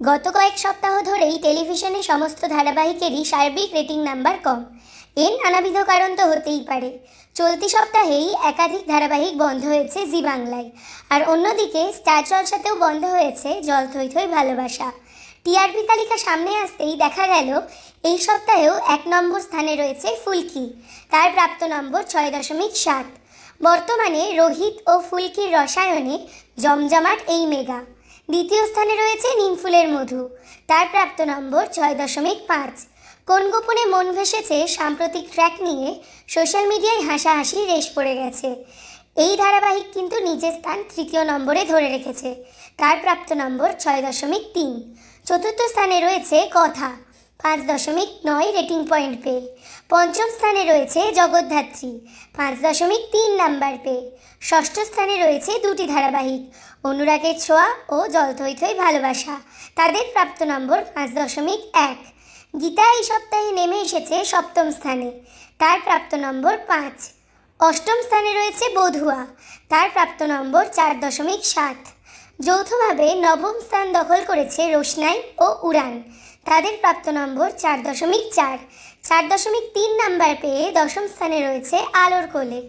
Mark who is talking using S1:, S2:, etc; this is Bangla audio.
S1: গত কয়েক সপ্তাহ ধরেই টেলিভিশনে সমস্ত ধারাবাহিকেরই সার্বিক রেটিং নাম্বার কম। এর নানাবিধ কারণ তো হতেই পারে। চলতি সপ্তাহেই একাধিক ধারাবাহিক বন্ধ হয়েছে জি বাংলায়। আর অন্যদিকে স্টার জলসাতেও বন্ধ হয়েছে জল থই থই ভালোবাসা। টিআরপি তালিকা সামনে আসতেই দেখা গেল, এই সপ্তাহেও এক নম্বর স্থানে রয়েছে ফুলকি। তার প্রাপ্ত নম্বর ছয় দশমিক সাত। বর্তমানে রোহিত ও ফুলকির রসায়নে জমজমাট এই মেগা। দ্বিতীয় স্থানে রয়েছে নিমফুলের মধু। তার প্রাপ্ত নম্বর ছয় দশমিক পাঁচ। কোন গোপনে মন ভেসেছে সাম্প্রতিক ট্র্যাক নিয়ে সোশ্যাল মিডিয়ায় হাসাহাসি রেশ পড়ে গেছে। এই ধারাবাহিক কিন্তু নিজের স্থান তৃতীয় নম্বরে ধরে রেখেছে। তার প্রাপ্ত নম্বর ছয় দশমিক তিন। চতুর্থ স্থানে রয়েছে কথা। পাঁচ দশমিক নয় রেটিং পয়েন্ট পেয়ে। পঞ্চম স্থানে রয়েছে জগদ্ধাত্রী, পাঁচ দশমিক তিন নাম্বার পেয়ে। ষষ্ঠ স্থানে রয়েছে দুটি ধারাবাহিক, অনুরাগের ছোঁয়া ও জল থই ভালোবাসা। তাদের প্রাপ্ত নম্বর পাঁচ দশমিক এক। গীতা এই সপ্তাহে নেমে এসেছে সপ্তম স্থানে। তার প্রাপ্ত নম্বর পাঁচ। অষ্টম স্থানে রয়েছে বধুয়া। তার প্রাপ্ত নম্বর চার দশমিক সাত। যৌথভাবে নবম স্থান দখল করেছে রোশনাই ও উড়ান। তাদের প্রাপ্ত নম্বর চার দশমিক চার। চার দশমিক তিন নাম্বার পেয়ে দশম স্থানে রয়েছে আলোর কোলে।